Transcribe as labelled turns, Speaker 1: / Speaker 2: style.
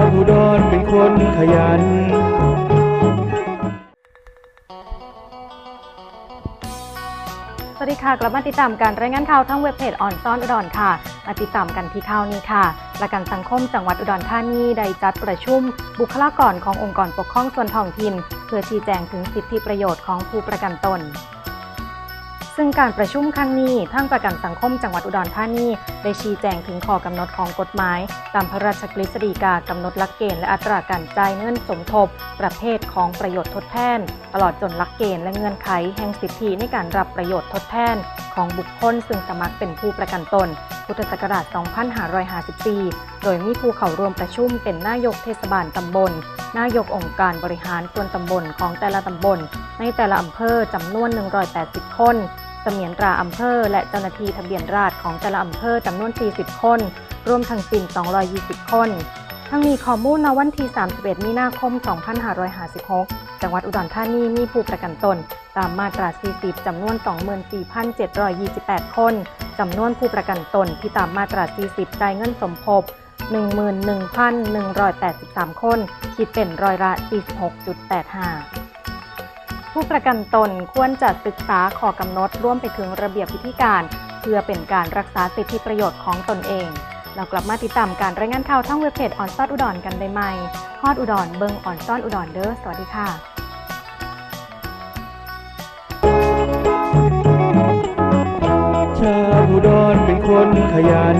Speaker 1: คนขยัน
Speaker 2: สวัสดีค่ะ กลับมาติดตามการรายงานข่าวทั้งเว็บเพจออนซ่อนอุดรค่ะ มาติดตามกันที่ข่าวนี้ค่ะประกันสังคมจังหวัดอุดรธานีได้จัดประชุม บุคลากรขององค์กรปกครองส่วนท้องถิ่น เพื่อชี้แจงถึงสิทธิประโยชน์ของผู้ประกันตน ซึ่งการประชุมครั้งนี้ทางประกันสังคมจังหวัดอุดรธานีได้ชี้แจงถึงข้อกำหนดของกฎหมาย ตามพระราชกฤษฎีกากำหนดหลักเกณฑ์และอัตราการจ่ายเงินสมทบ ประเภทของประโยชน์ทดแทน ตลอดจนหลักเกณฑ์และเงื่อนไขแห่งสิทธิในการรับประโยชน์ทดแทน ของบุคคลซึ่งสมัครเป็นผู้ประกันตน พุทธศักราช 2554 โดยมีผู้เข้าร่วมประชุมเป็นนายกเทศบาลตำบล นายกองค์การบริหารส่วนตำบลของแต่ละตำบล ในแต่ละอำเภอจำนวน 180 คน เสมียนตราอำเภอ และเจ้าหน้าที่ทะเบียนราษฎรของแต่ละอำเภอจำนวน 40 คน รวมทั้งสิ้น 220 คน ทั้งมีข้อมูลในวันที่ 31 มีนาคม 2556 จังหวัดอุดรธานีมีผู้ประกันตน ตามมาตรา 40 จำนวน 24,728 คน จำนวนผู้ประกันตนที่ตามมาตรา 40 จ่ายเงินสมทบ11,183 คน คิดเป็นร้อยละ46.85 ผู้ประกันตนควรจะศึกษาขอกำหนดร่วมไปถึงระเบียบวิธีการ เพื่อเป็นการรักษาสิทธิประโยชน์ของตนเอง เรากลับมาติดตามการรายงานข่าวทั้งเว็บเพจออนซอดอุดรกันได้ใหม่ฮอดอุดรเบิงออนซ่อนอุดรเด้อสวัสดีค่ะ
Speaker 1: ชาวอุดรเป็นคนขยัน